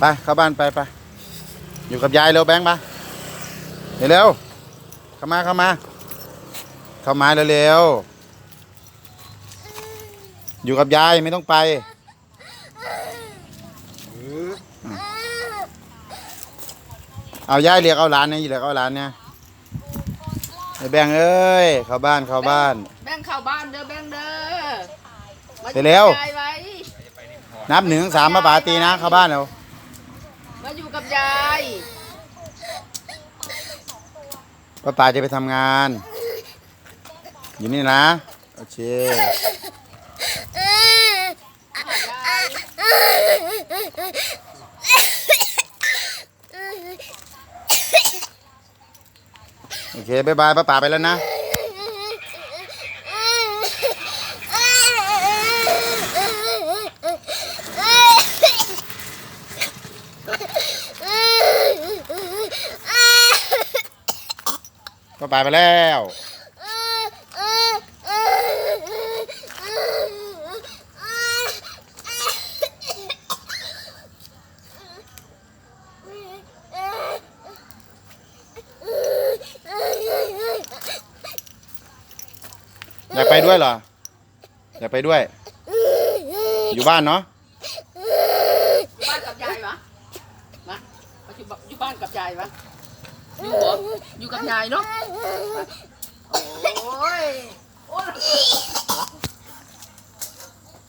ไปเข้าบ้านไปไปอยู่กับยายเร็วแบงค์มาเร็วๆเข้ามาเข้ามาเข้ามาเร็วๆอยู่กับยายไม่ต้องไปเอายายเรียกเอาหลานเนี่ยเรียกเอาหลานเนี่ยไอ้แบงค์เอ้ยเข้าบ้านเข้าบ้าน แบงค์เข้าบ้านเด้อแบงค์เด้อมาไปเร็วอยู่กับยายไว้นับหนึ่งถึงสามมาป่าตีนะเข้าบ้านเร็วมา อยู่กับยายป้าป่าจะไปทำงาน อยู่นี่นะ โอเค โอเคบายบายป้าป่าไปแล้วนะ ป้าป่าไปแล้วอยากไปด้วยเหรอ อยากไปด้วย อยู่บ้านเนาะอยู่บ้านกับยายวะ อยู่บ้านอยู่บ้านกับยายวะอยู่เหรออยู่กับยายเนาะ โอ้ยโอ้ย